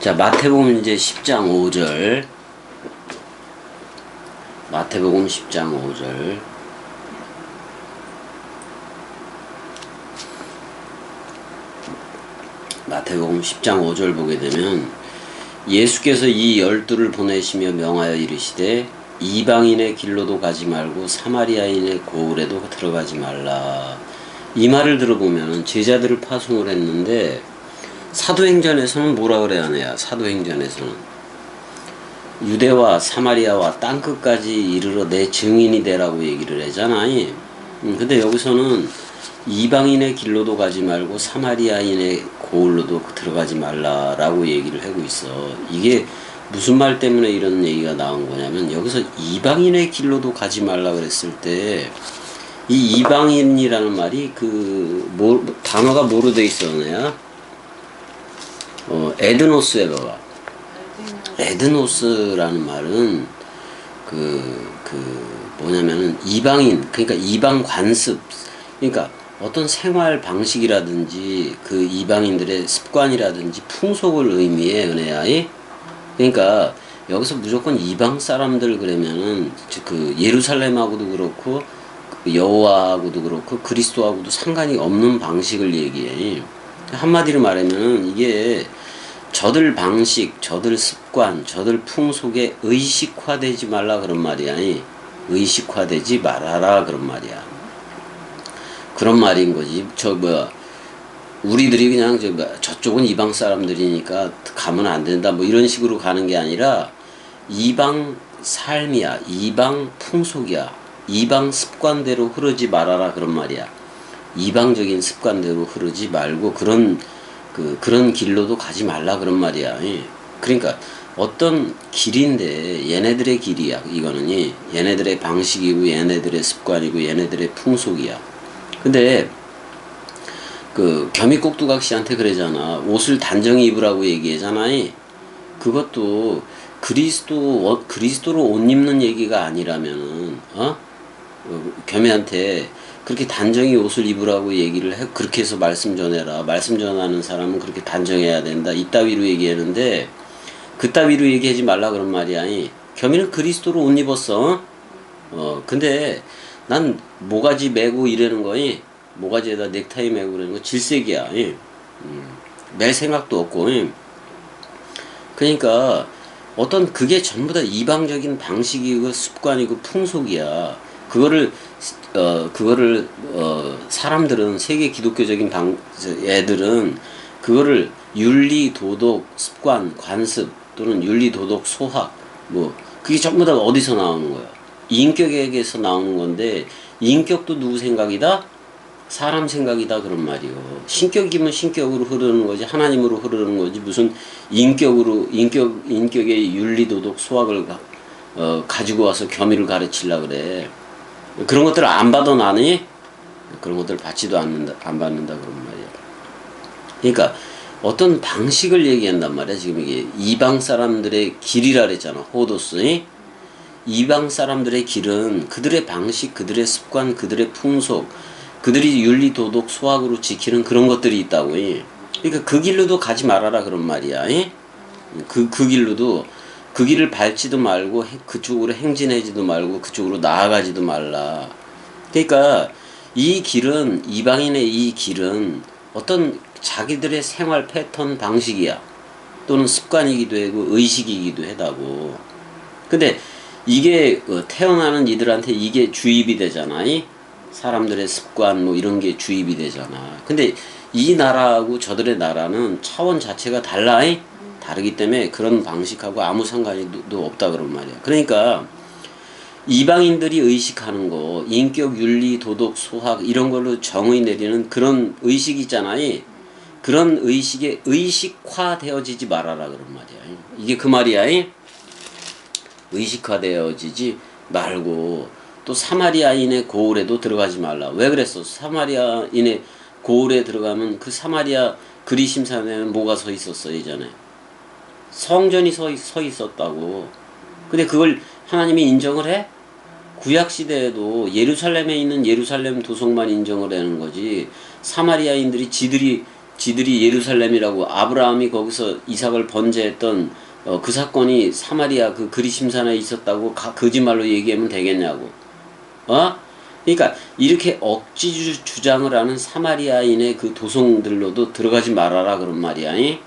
자, 마태복음 이제 10장 5절. 마태복음 10장 5절. 마태복음 10장 5절 보게 되면 예수께서 이 열두를 보내시며 명하여 이르시되 이방인의 길로도 가지 말고 사마리아인의 고을에도 들어가지 말라. 이 말을 들어보면 제자들을 파송을 했는데 사도행전에서는 뭐라 그래야 하냐? 사도행전에서는 유대와 사마리아와 땅끝까지 이르러 내 증인이 되라고 얘기를 하잖아. 음, 근데 여기서는 이방인의 길로도 가지 말고 사마리아인의 고을로도 들어가지 말라라고 얘기를 하고 있어. 이게 무슨 말 때문에 이런 얘기가 나온 거냐면 여기서 이방인의 길로도 가지 말라 그랬을 때 이 이방인이라는 말이 그 뭐, 단어가 뭐로 돼 있었냐? 어, 에드노스에 봐봐. 에드노스라는 말은 그, 그, 뭐냐면은 이방인, 그러니까 이방 관습. 그러니까 어떤 생활 방식이라든지 그 이방인들의 습관이라든지 풍속을 의미해, 은혜야이. 그러니까 여기서 무조건 이방 사람들 그러면은 그 예루살렘하고도 그렇고 그 여호와하고도 그렇고 그리스도하고도 상관이 없는 방식을 얘기해. 한마디로 말하면은 이게 저들 방식, 저들 습관, 저들 풍속에 의식화되지 말라 그런 말이야. 의식화되지 말아라 그런 말이야. 그런 말인 거지. 저 뭐야 우리들이 그냥 저 뭐야, 저쪽은 이방 사람들이니까 가면 안 된다 뭐 이런 식으로 가는 게 아니라 이방 삶이야, 이방 풍속이야, 이방 습관대로 흐르지 말아라 그런 말이야. 이방적인 습관대로 흐르지 말고 그런 그 그런 길로도 가지 말라 그런 말이야. 예. 그러니까 어떤 길인데 얘네들의 길이야 이거는 예. 얘네들의 방식이고 얘네들의 습관이고 얘네들의 풍속이야. 근데 그 겸이꼭두각 씨한테 그러잖아. 옷을 단정히 입으라고 얘기하잖아. 예. 그것도 그리스도 어, 그리스도로 옷 입는 얘기가 아니라면은 어? 어, 겸이한테 그렇게 단정히 옷을 입으라고 얘기를 해 그렇게 해서 말씀 전해라 말씀 전하는 사람은 그렇게 단정해야 된다 이따위로 얘기하는데 그따위로 얘기하지 말라 그런 말이야 이. 겸이는 그리스도로 옷 입었어 어 근데 난 모가지 메고 이러는 거이 모가지에다 넥타이 메고 그러는 거 질색이야 이. 음, 멜 생각도 없고 이. 그러니까 어떤 그게 전부 다 이방적인 방식이고 습관이고 풍속이야. 그거를 어 그거를 어 사람들은 세계 기독교적인 방 애들은 그거를 윤리 도덕 습관 관습 또는 윤리 도덕 소학 뭐 그게 전부 다 어디서 나오는 거야? 인격에게서 나오는 건데 인격도 누구 생각이다? 사람 생각이다 그런 말이요. 신격이면 신격으로 흐르는 거지 하나님으로 흐르는 거지 무슨 인격으로 인격 인격의 윤리 도덕 소학을 가, 어, 가지고 와서 겸의를 가르치려 그래. 그런 것들을 안 받아 나니 그런 것들을 받지도 않는다 안 받는다 그런 말이야. 그러니까 어떤 방식을 얘기한단 말이야. 지금 이게 이방 사람들의 길이라 그랬잖아. 호도스. 이방 사람들의 길은 그들의 방식, 그들의 습관, 그들의 풍속, 그들이 윤리 도덕 소학으로 지키는 그런 것들이 있다고. 그러니까 그 길로도 가지 말아라 그런 말이야. 그, 그 길로도 그 길을 밟지도 말고 그쪽으로 행진하지도 말고 그쪽으로 나아가지도 말라. 그러니까 이 길은 이방인의 이 길은 어떤 자기들의 생활 패턴 방식이야. 또는 습관이기도 하고 의식이기도 하다고. 근데 이게 그 태어나는 이들한테 이게 주입이 되잖아. 사람들의 습관 뭐 이런 게 주입이 되잖아. 근데 이 나라하고 저들의 나라는 차원 자체가 달라. 다르기 때문에 그런 방식하고 아무 상관이 없다 그런 말이야. 그러니까 이방인들이 의식하는 거, 인격, 윤리, 도덕, 소학 이런 걸로 정의 내리는 그런 의식 있잖아요. 그런 의식에 의식화되어지지 말아라 그런 말이야. 이게 그 말이야. 의식화되어지지 말고 또 사마리아인의 고을에도 들어가지 말라. 왜 그랬어? 사마리아인의 고을에 들어가면 그 사마리아 그리심산에는 뭐가 서 있었어 예전에? 성전이 서, 서 있었다고. 근데 그걸 하나님이 인정을 해? 구약 시대에도 예루살렘에 있는 예루살렘 도성만 인정을 하는 거지. 사마리아인들이 지들이 지들이 예루살렘이라고 아브라함이 거기서 이삭을 번제했던 어, 그 사건이 사마리아 그 그리심산에 있었다고 가, 거짓말로 얘기하면 되겠냐고. 어? 그러니까 이렇게 억지 주- 주장을 하는 사마리아인의 그 도성들로도 들어가지 말아라 그런 말이야. 이?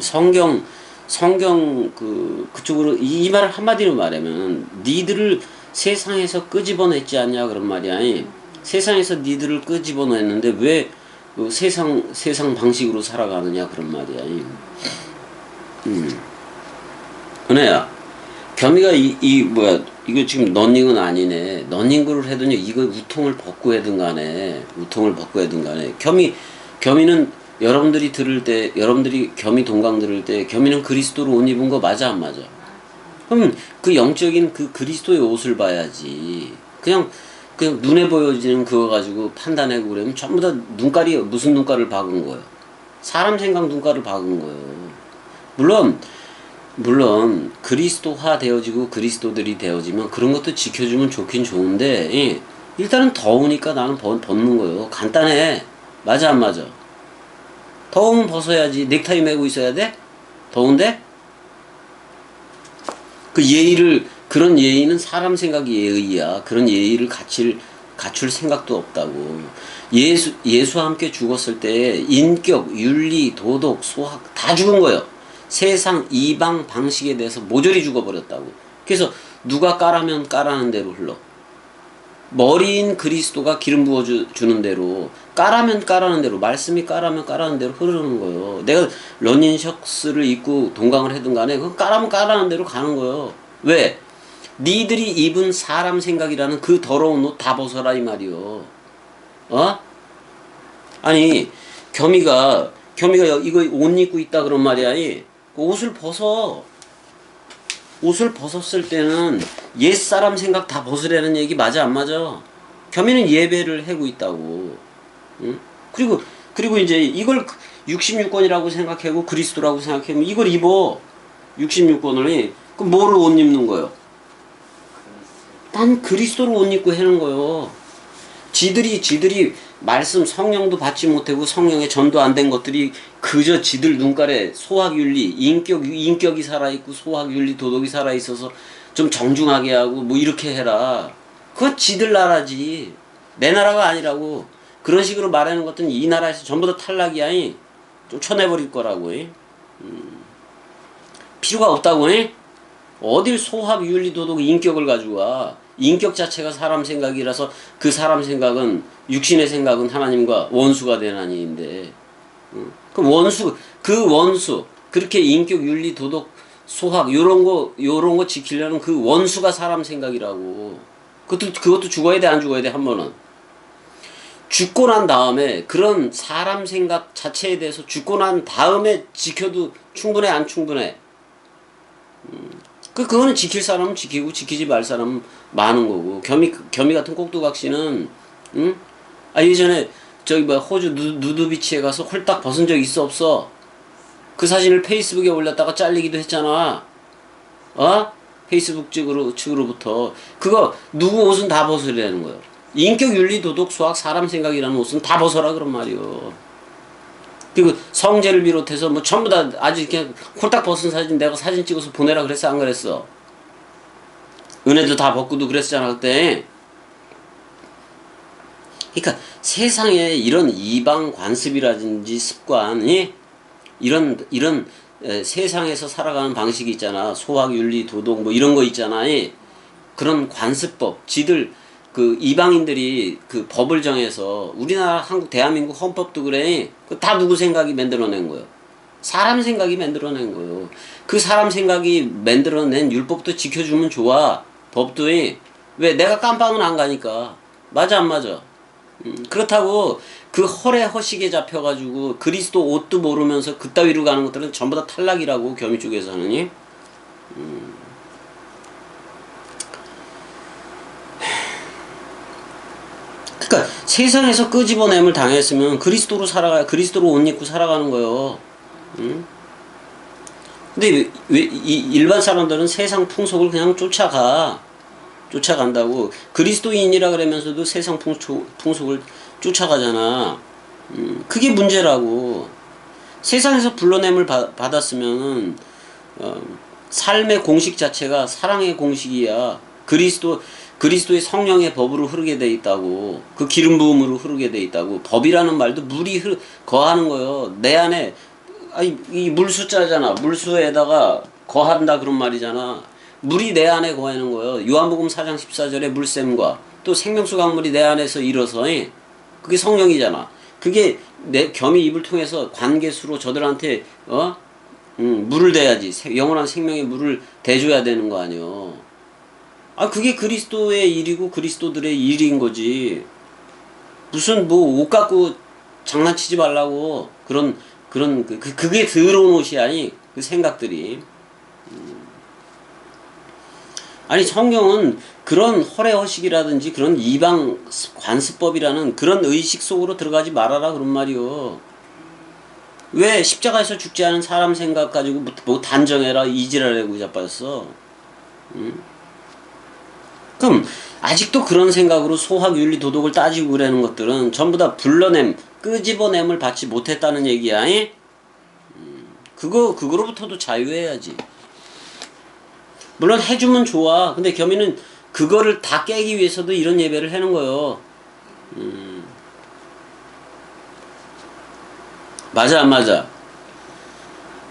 성경 성경 그 그쪽으로 이, 이 말을 한마디로 말하면 니들을 세상에서 끄집어냈지 않냐 그런 말이야. 이? 세상에서 니들을 끄집어냈는데 왜 그 세상 세상 방식으로 살아가느냐 그런 말이야. 이. 음. 은혜야. 겸이가 이, 이 뭐야 이거 지금 런닝은 아니네 런닝구를 해더니 이거 우통을 벗고 해든 간에 우통을 벗고 해든 간에 겸이 겸이는 여러분들이 들을 때 여러분들이 겸이 동강 들을 때 겸이는 그리스도로 옷 입은 거 맞아 안 맞아 그럼 그 영적인 그 그리스도의 옷을 봐야지 그냥 그냥 눈에 보여지는 그거 가지고 판단하고 그러면 전부 다 눈깔이 무슨 눈깔을 박은 거예요 사람 생각 눈깔을 박은 거예요 물론 물론 그리스도화 되어지고 그리스도들이 되어지면 그런 것도 지켜주면 좋긴 좋은데 예, 일단은 더우니까 나는 벗, 벗는 거예요. 간단해. 맞아 안 맞아? 더우면 벗어야지. 넥타이 메고 있어야 돼? 더운데? 그 예의를 그런 예의는 사람 생각 예의야. 그런 예의를 갖출 갖출 생각도 없다고. 예수 예수와 함께 죽었을 때 인격, 윤리, 도덕, 소학 다 죽은 거예요. 세상 이방 방식에 대해서 모조리 죽어버렸다고. 그래서 누가 까라면 까라는 대로 흘러. 머리인 그리스도가 기름 부어 주, 주는 대로 까라면 까라는 대로 말씀이 까라면 까라는 대로 흐르는 거예요. 내가 러닝 셔츠를 입고 동강을 해든 간에 그건 까라면 까라는 대로 가는 거예요. 왜? 니들이 입은 사람 생각이라는 그 더러운 옷 다 벗어라 이 말이요. 어? 아니 겸이가 겸이가 여- 이거 옷 입고 있다 그런 말이야. 이. 그 옷을 벗어. 옷을 벗었을 때는 옛 사람 생각 다 벗으라는 얘기 맞아 안 맞아? 겸이는 예배를 하고 있다고. 응? 그리고 그리고 이제 이걸 66권이라고 생각하고 그리스도라고 생각하면 이걸 입어. 66권을 그럼 뭐를 옷 입는 거예요? 난 그리스도를 옷 입고 하는 거요. 지들이 지들이 말씀 성령도 받지 못하고 성령의 전도 안 된 것들이 그저 지들 눈깔에 소학윤리 인격 인격이 살아 있고 소학윤리 도덕이 살아 있어서 좀 정중하게 하고 뭐 이렇게 해라. 그거 지들 나라지 내 나라가 아니라고 그런 식으로 말하는 것들은 이 나라에서 전부 다 탈락이야. 이. 쫓아내버릴 거라고. 이. 음. 필요가 없다고. 이. 어딜 소합 윤리 도덕 인격을 가지고 와 인격 자체가 사람 생각이라서 그 사람 생각은 육신의 생각은 하나님과 원수가 된 아니인데. 응? 그 원수 그 원수 그렇게 인격 윤리 도덕 소학 요런 거 요런 거 지키려는 그 원수가 사람 생각이라고. 그것도 그것도 죽어야 돼 안 죽어야 돼 한 번은. 죽고 난 다음에 그런 사람 생각 자체에 대해서 죽고 난 다음에 지켜도 충분해 안 충분해 그 그거는 지킬 사람은 지키고 지키지 말 사람은 많은 거고 겸이 겸이 같은 꼭두각시는 응? 아 예전에 저기 뭐 호주 누, 누드 비치에 가서 홀딱 벗은 적 있어 없어? 그 사진을 페이스북에 올렸다가 잘리기도 했잖아. 어? 페이스북 측으로 측으로부터 그거 누구 옷은 다 벗으라는 거예요. 인격 윤리 도덕 수학 사람 생각이라는 옷은 다 벗어라 그런 말이요. 그리고 성제를 비롯해서 뭐 전부 다 아주 그냥 홀딱 벗은 사진 내가 사진 찍어서 보내라 그랬어 안 그랬어? 은혜도 다 벗고도 그랬잖아 그때. 그러니까 세상에 이런 이방 관습이라든지 습관이 이런 이런 에, 세상에서 살아가는 방식이 있잖아 소학 윤리 도덕 뭐 이런 거 있잖아 이. 그런 관습법 지들 그 이방인들이 그 법을 정해서 우리나라 한국 대한민국 헌법도 그래. 그다 누구 생각이 만들어낸 거예요? 사람 생각이 만들어낸 거예요. 그 사람 생각이 만들어낸 율법도 지켜주면 좋아. 법도 왜? 내가 깜빵은 안 가니까. 맞아 안 맞아? 음, 그렇다고 그 헐에 허식에 잡혀가지고 그리스도 옷도 모르면서 그따위로 가는 것들은 전부 다 탈락이라고 겸이 쪽에서는 이. 음. 그러니까 세상에서 끄집어냄을 당했으면 그리스도로 살아가 그리스도로 옷 입고 살아가는 거요. 음? 근데 왜, 왜이 일반 사람들은 세상 풍속을 그냥 쫓아가. 쫓아간다고 그리스도인이라 그러면서도 세상 풍속, 풍속을 쫓아가잖아. 음, 그게 문제라고. 세상에서 불러냄을 받, 받았으면은 어, 삶의 공식 자체가 사랑의 공식이야. 그리스도 그리스도의 성령의 법으로 흐르게 돼 있다고. 그 기름 부음으로 흐르게 돼 있다고. 법이라는 말도 물이 흐, 거하는 거요. 내 안에 아니 이물 숫자잖아. 물수에다가 거한다 그런 말이잖아. 물이 내 안에 거하는 거예요. 요한복음 4장 14절에 물샘과 또 생명수 강물이 내 안에서 일어서 예. 그게 성령이잖아. 그게 내 겸이 입을 통해서 관계수로 저들한테 어 음, 물을 대야지 세- 영원한 생명의 물을 대줘야 되는 거 아니요. 아 그게 그리스도의 일이고 그리스도들의 일인 거지. 무슨 뭐 옷 갖고 장난치지 말라고 그런 그런 그, 그- 그게 더러운 옷이 아니 그 생각들이. 음. 아니 성경은 그런 허례허식이라든지 그런 이방 관습법이라는 그런 의식 속으로 들어가지 말아라 그런 말이요. 왜 십자가에서 죽지 않은 사람 생각 가지고 뭐, 뭐 단정해라 이지랄하고 자빠졌어. 응? 그럼 아직도 그런 생각으로 소학 윤리 도덕을 따지고 그러는 것들은 전부 다 불러냄 끄집어냄을 받지 못했다는 얘기야. 이? 음, 그거 그거로부터도 자유해야지. 물론 해주면 좋아. 근데 겸이는 그거를 다 깨기 위해서도 이런 예배를 하는 거요. 음. 맞아 안 맞아?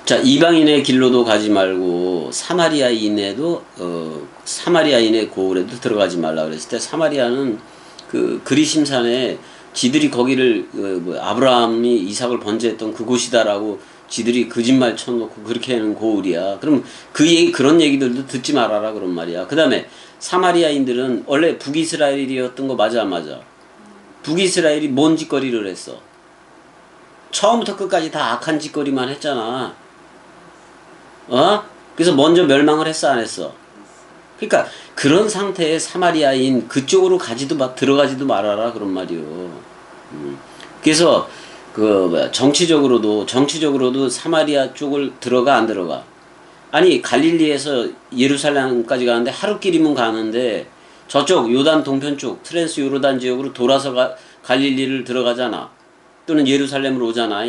자 이방인의 길로도 가지 말고 사마리아인에도 어 사마리아인의 고을에도 들어가지 말라 그랬을 때 사마리아는 그 그리심산에 지들이 거기를 그 뭐 아브라함이 이삭을 번제했던 그곳이다라고 지들이 거짓말 쳐놓고 그렇게 하는 고을이야. 그럼 그 얘기 그런 얘기들도 듣지 말아라 그런 말이야. 그다음에 사마리아인들은 원래 북이스라엘이었던 거 맞아 안 맞아? 북이스라엘이 뭔 짓거리를 했어? 처음부터 끝까지 다 악한 짓거리만 했잖아. 어? 그래서 먼저 멸망을 했어 안 했어? 그러니까 그런 상태의 사마리아인 그쪽으로 가지도 마, 들어가지도 말아라 그런 말이요. 음. 그래서 그 뭐야 정치적으로도 정치적으로도 사마리아 쪽을 들어가 안 들어가? 아니 갈릴리에서 예루살렘까지 가는데 하루길이면 가는데 저쪽 요단 동편 쪽 트랜스 요르단 지역으로 돌아서 가, 갈릴리를 들어가잖아. 또는 예루살렘으로 오잖아.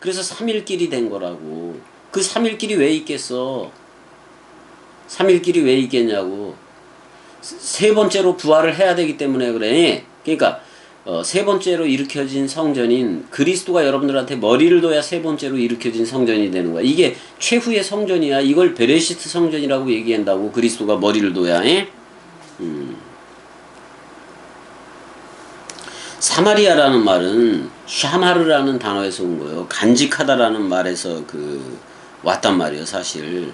그래서 3일 길이 된 거라고. 그 3일 길이 왜 있겠어? 3일 길이 왜 있겠냐고. 세 번째로 부활을 해야 되기 때문에 그래. 그러니까 어, 세 번째로 일으켜진 성전인 그리스도가 여러분들한테 머리를 둬야 세 번째로 일으켜진 성전이 되는 거야. 이게 최후의 성전이야. 이걸 베레시트 성전이라고 얘기한다고 그리스도가 머리를 둬야 해. 음. 사마리아라는 말은 샤마르라는 단어에서 온 거예요. 간직하다라는 말에서 그 왔단 말이에요, 사실.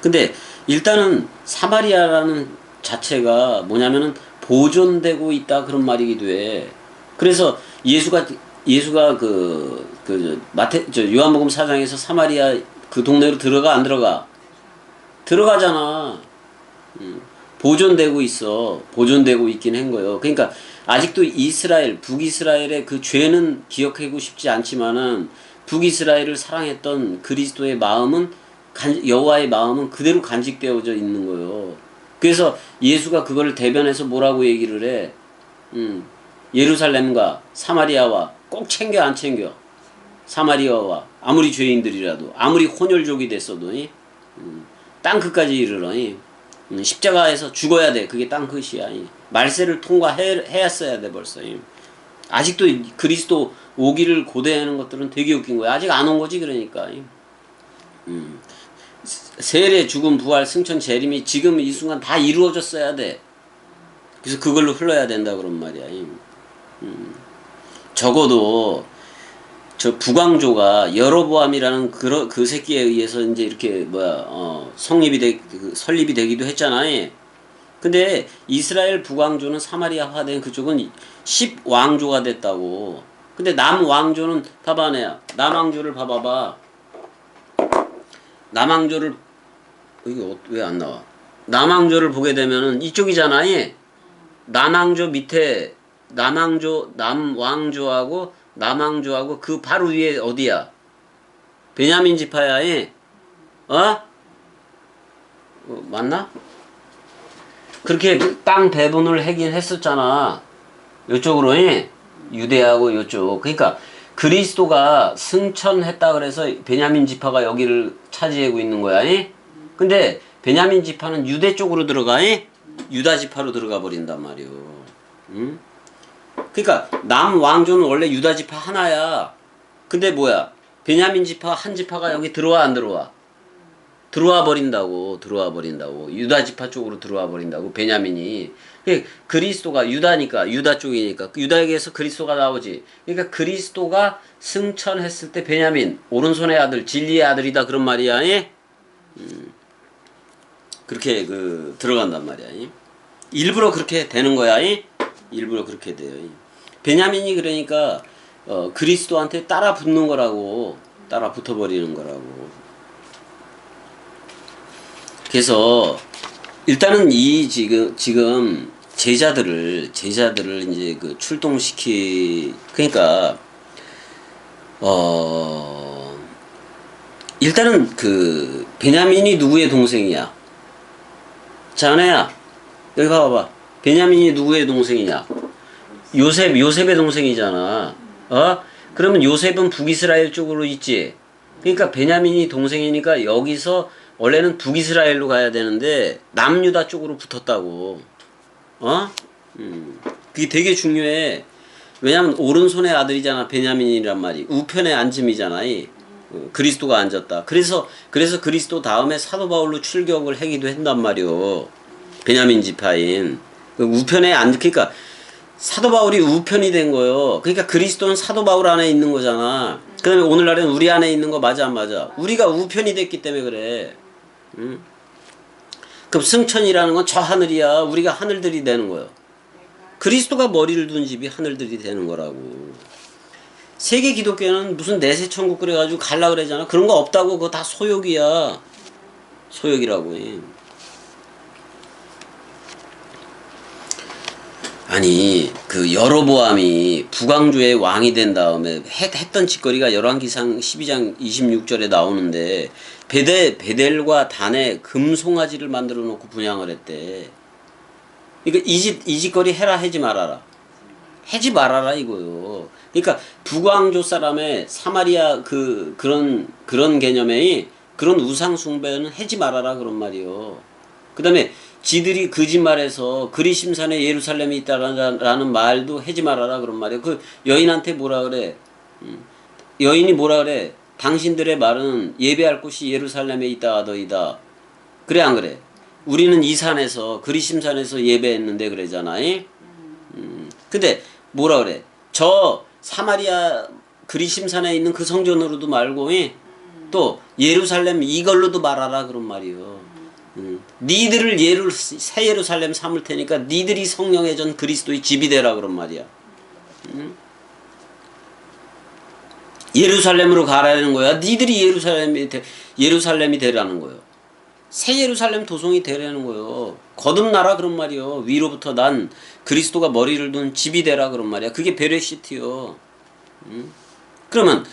근데 일단은 사마리아라는 자체가 뭐냐면은 보존되고 있다 그런 말이기도 해. 그래서 예수가 예수가 그, 그 마태 저 요한복음 4장에서 사마리아 그 동네로 들어가 안 들어가? 들어가잖아. 음, 보존되고 있어. 보존되고 있긴 한 거예요. 그러니까 아직도 이스라엘, 북이스라엘의 그 죄는 기억하고 싶지 않지만은 북이스라엘을 사랑했던 그리스도의 마음은 간, 여호와의 마음은 그대로 간직되어져 있는 거예요. 그래서 예수가 그걸 대변해서 뭐라고 얘기를 해? 음, 예루살렘과 사마리아와 꼭 챙겨 안 챙겨? 사마리아와 아무리 죄인들이라도 아무리 혼혈족이 됐어도 이? 음, 땅 끝까지 이르러 이? 음, 십자가에서 죽어야 돼. 그게 땅 끝이야. 이. 말세를 통과해야어야 돼 벌써. 이. 아직도 이 그리스도 오기를 고대하는 것들은 되게 웃긴 거야. 아직 안 온 거지 그러니까. 이. 음. 세례, 죽음, 부활, 승천, 재림이 지금 이 순간 다 이루어졌어야 돼. 그래서 그걸로 흘러야 된다 그런 말이야. 이. 음. 적어도 저 부광조가 여로보암이라는 그, 그 새끼에 의해서 이제 이렇게 뭐야 어, 성립이 되 그, 설립이 되기도 했잖아요. 근데 이스라엘 북왕조는 사마리아화 된 그쪽은 10왕조가 됐다고. 근데 남왕조는 봐봐 내야 남왕조를 봐봐봐. 남왕조를 이게 왜 안 나와? 남왕조를 보게 되면은 이쪽이잖아요. 남왕조 밑에 남왕조 남왕조하고 남왕조하고 그 바로 위에 어디야? 베냐민 지파야에 어? 어? 맞나? 그렇게 땅 배분을 하긴 했었잖아. 요쪽으로 예? 유대하고 요쪽. 그러니까 그리스도가 승천했다 그래서 베냐민 지파가 여기를 차지하고 있는 거야. 이? 근데 베냐민 지파는 유대 쪽으로 들어가. 이? 유다 지파로 들어가 버린단 말이오. 응? 그러니까 남 왕조는 원래 유다 지파 하나야. 근데 뭐야? 베냐민 지파 한 지파가 여기 들어와 안 들어와? 들어와 버린다고 들어와 버린다고 유다 지파 쪽으로 들어와 버린다고 베냐민이 그 그리스도가 유다니까 유다 쪽이니까 유다에게서 그리스도가 나오지 그러니까 그리스도가 승천했을 때 베냐민 오른손의 아들 진리의 아들이다 그런 말이야 예? 음, 그렇게 그 들어간단 말이야 예? 일부러 그렇게 되는 거야 예? 일부러 그렇게 돼요 예? 베냐민이 그러니까 어, 그리스도한테 따라 붙는 거라고 따라 붙어버리는 거라고 그래서 일단은 이 지금 지금 제자들을 제자들을 이제 그 출동시키 그러니까 어 일단은 그 베냐민이 누구의 동생이야? 자네야 여기 봐봐 베냐민이 누구의 동생이냐? 요셉 요셉의 동생이잖아. 어? 그러면 요셉은 북이스라엘 쪽으로 있지. 그러니까 베냐민이 동생이니까 여기서 원래는 북이스라엘로 가야 되는데 남유다 쪽으로 붙었다고. 어? 음. 그게 되게 중요해. 왜냐면 오른손의 아들이잖아. 베냐민이란 말이. 우편의 앉음이잖아. 이. 어, 그리스도가 앉았다. 그래서 그래서 그리스도 다음에 사도 바울로 출격을 하기도 한단 말이오. 베냐민 지파인. 그 우편에 앉 그러니까 사도 바울이 우편이 된 거예요. 그러니까 그리스도는 사도 바울 안에 있는 거잖아. 그다음에 오늘날에는 우리 안에 있는 거 맞아 안 맞아? 우리가 우편이 됐기 때문에 그래. 응? 그럼 승천이라는 건 저 하늘이야. 우리가 하늘들이 되는 거예요. 그리스도가 머리를 둔 집이 하늘들이 되는 거라고. 세계 기독교는 무슨 내세 천국 그래가지고 갈라 그러잖아. 그런 거 없다고 그거 다 소욕이야. 소욕이라고. 아니 그 여로보암이 북왕조의 왕이 된 다음에 했, 했던 짓거리가 열왕기상 12장 26절에 나오는데 베델 베델과 단에 금송아지를 만들어 놓고 분양을 했대. 그러니까 이 짓 이 짓거리 해라 하지 말아라. 하지 말아라 이거요. 그러니까 북왕조 사람의 사마리아 그 그런 그런 개념의 그런 우상 숭배는 하지 말아라 그런 말이요. 그다음에 지들이 거짓말해서 그리심산에 예루살렘이 있다라는 말도 하지 말아라 그런 말이에요. 그 여인한테 뭐라 그래? 음, 여인이 뭐라 그래? 당신들의 말은 예배할 곳이 예루살렘에 있다 하더이다. 그래 안 그래? 우리는 이 산에서 그리심산에서 예배했는데 그러잖아. 음, 근데 뭐라 그래? 저 사마리아 그리심산에 있는 그 성전으로도 말고 예? 또 예루살렘 이걸로도 말하라 그런 말이요. 음. 니들을 예루 새 예루살렘 삼을 테니까 니들이 성령의 전 그리스도의 집이 되라 그런 말이야. 음? 예루살렘으로 가라는 거야. 니들이 예루살렘이 되, 예루살렘이 되라는 거예요. 새 예루살렘 도성이 되라는 거예요. 거듭나라 그런 말이요. 위로부터 난 그리스도가 머리를 둔 집이 되라 그런 말이야. 그게 베레시티요. 음? 그러면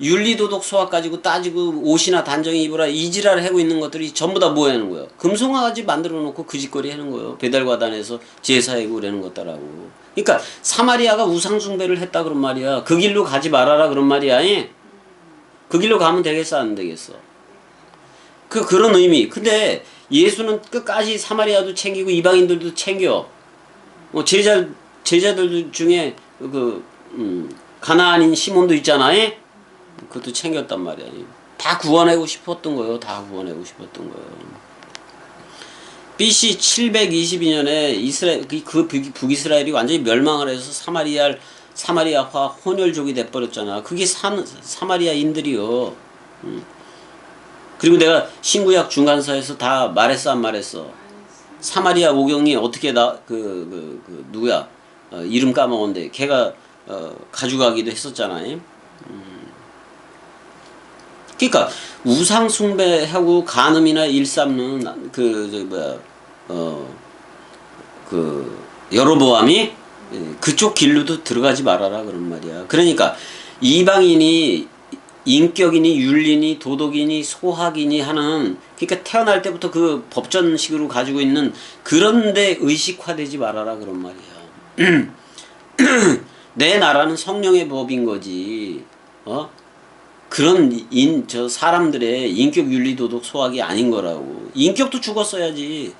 윤리도덕 소학 가지고 따지고 옷이나 단정히 입으라 이지랄을 하고 있는 것들이 전부 다 뭐 하는 거예요? 금송아지 만들어 놓고 그 짓거리 하는 거예요. 배달과단에서 제사하고 그러는 것더라고. 그러니까 사마리아가 우상숭배를 했다 그런 말이야. 그 길로 가지 말아라 그런 말이야. 예? 그 길로 가면 되겠어 안 되겠어? 그 그런 의미. 근데 예수는 끝까지 사마리아도 챙기고 이방인들도 챙겨. 뭐 제자 제자들 중에 그 음, 가나안인 시몬도 있잖아. 예? 그것도 챙겼단 말이야. 다 구원하고 싶었던 거예요. 다 구원하고 싶었던 거예요. BC 722년에 이스라엘 그, 그 북이스라엘이 완전히 멸망을 해서 사마리아 사마리아화 혼혈족이 돼 버렸잖아. 그게 산, 사마리아인들이요. 음. 그리고 내가 신구약 중간사에서 다 말했어 안 말했어. 사마리아 오경이 어떻게 나그 그, 그, 누구야 어, 이름 까먹었는데 걔가 어, 가져가기도 했었잖아. 음. 그러니까 우상 숭배하고 간음이나 일삼는 그저 뭐야 어그 여로보암이 그쪽 길로도 들어가지 말아라 그런 말이야. 그러니까 이방인이 인격이니 윤리니 도덕이니 소학이니 하는 그러니까 태어날 때부터 그 법전식으로 가지고 있는 그런데 의식화되지 말아라 그런 말이야. 내 나라는 성령의 법인 거지. 어? 그런 인 저 사람들의 인격 윤리 도덕 소학이 아닌 거라고. 인격도 죽었어야지.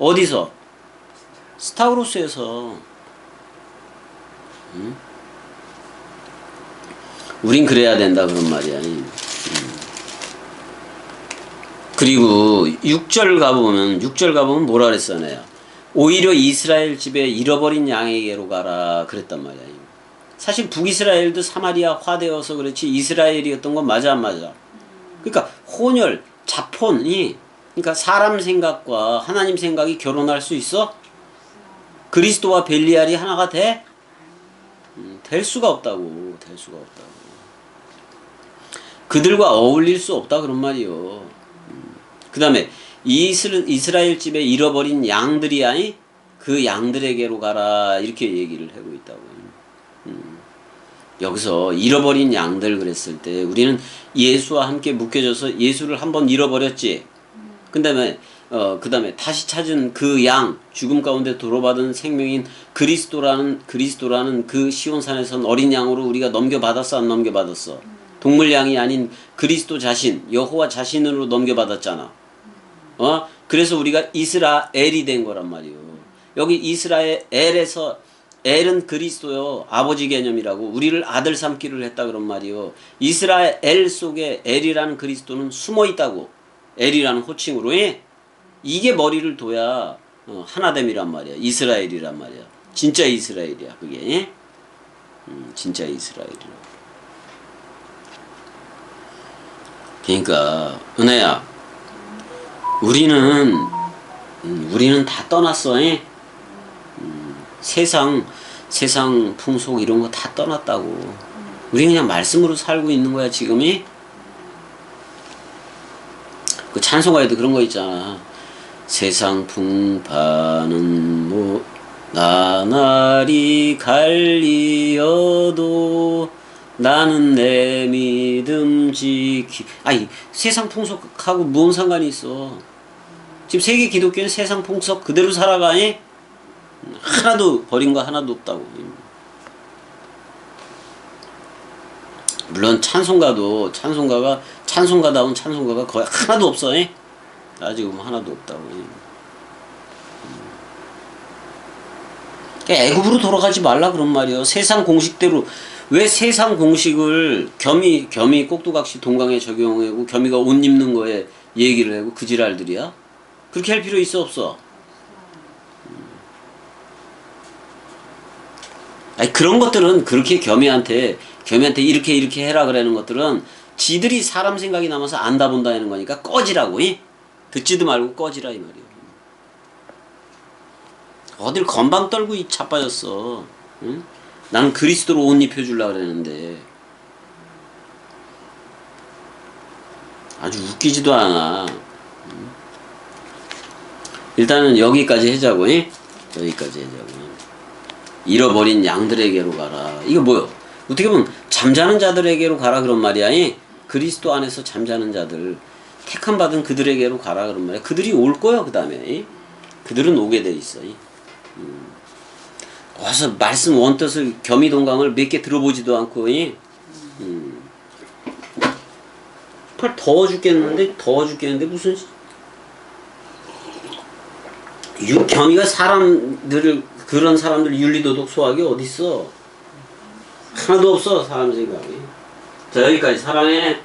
어디서? 스타우로스에서. 응? 우린 그래야 된다 그런 말이야. 음. 그리고 6절 가보면 6절 가보면 뭐라 그랬어 내가 오히려 이스라엘 집에 잃어버린 양에게로 가라 그랬단 말이야. 사실 북이스라엘도 사마리아 화되어서 그렇지 이스라엘이었던 건 맞아 안 맞아. 그러니까 혼혈 자폰이 그러니까 사람 생각과 하나님 생각이 결혼할 수 있어? 그리스도와 벨리알이 하나가 돼? 음, 될 수가 없다고 될 수가 없다고. 그들과 어울릴 수 없다 그런 말이요. 그 다음에 이스라엘 집에 잃어버린 양들이 아니 그 양들에게로 가라 이렇게 얘기를 하고 있다고. 음. 여기서 잃어버린 양들 그랬을 때 우리는 예수와 함께 묶여져서 예수를 한번 잃어버렸지. 그다음에 어 그다음에 다시 찾은 그 양 죽음 가운데 도로받은 생명인 그리스도라는 그리스도라는 그 시온산에선 어린 양으로 우리가 넘겨받았어 안 넘겨받았어? 동물 양이 아닌 그리스도 자신 여호와 자신으로 넘겨받았잖아. 어? 그래서 우리가 이스라엘이 된 거란 말이요. 여기 이스라엘에서 엘은 그리스도요 아버지 개념이라고 우리를 아들 삼기를 했다 그런 말이요. 이스라엘 속에 엘이라는 그리스도는 숨어 있다고 엘이라는 호칭으로 해. 이게 머리를 둬야 어, 하나됨이란 말이야. 이스라엘이란 말이야. 진짜 이스라엘이야 그게. 음, 진짜 이스라엘이라. 그러니까 은혜야. 우리는 음, 우리는 다 떠났어. 음, 세상 세상 풍속 이런 거 다 떠났다고. 우리 그냥 말씀으로 살고 있는 거야 지금이. 그 찬송가에도 그런 거 있잖아. 세상 풍파는 뭐 나날이 갈리어도 나는 내 믿음 지키. 아니 세상 풍속하고 무슨 상관이 있어? 지금 세계 기독교는 세상 풍속 그대로 살아가니 하나도 버린 거 하나도 없다고. 물론 찬송가도 찬송가가 찬송가다운 찬송가가 거의 하나도 없어. 이? 아직은 하나도 없다고. 그러니까 애굽으로 돌아가지 말라 그런 말이요. 세상 공식대로 왜 세상 공식을 겸이 겸이 꼭두각시 동강에 적용하고 겸이가 옷 입는 거에 얘기를 하고 그 지랄들이야? 그렇게 할 필요 있어 없어? 아니 그런 것들은 그렇게 겸이한테 겸이한테 이렇게 이렇게 해라 그러는 것들은 지들이 사람 생각이 남아서 안다 본다 하는 거니까 꺼지라고 이? 듣지도 말고 꺼지라 이 말이야. 어딜 건방 떨고 이 자빠졌어. 응? 나는 그리스도로 옷 입혀주려고 그랬는데 아주 웃기지도 않아. 일단은 여기까지 하자고. 이? 여기까지 하자고. 잃어버린 양들에게로 가라. 이거 뭐요? 어떻게 보면 잠자는 자들에게로 가라 그런 말이야. 이? 그리스도 안에서 잠자는 자들 택함 받은 그들에게로 가라 그런 말이야. 그들이 올 거야 그 다음에. 그들은 오게 돼 있어. 음. 와서 말씀 원뜻을 겸이동강을 몇 개 들어보지도 않고. 음. 팔 더워 죽겠는데 더워 죽겠는데 무슨 유, 겸이가 사람들을 그런 사람들 윤리도덕 소학이 어딨어? 하나도 없어 사람 생각이. 자 여기까지. 사랑해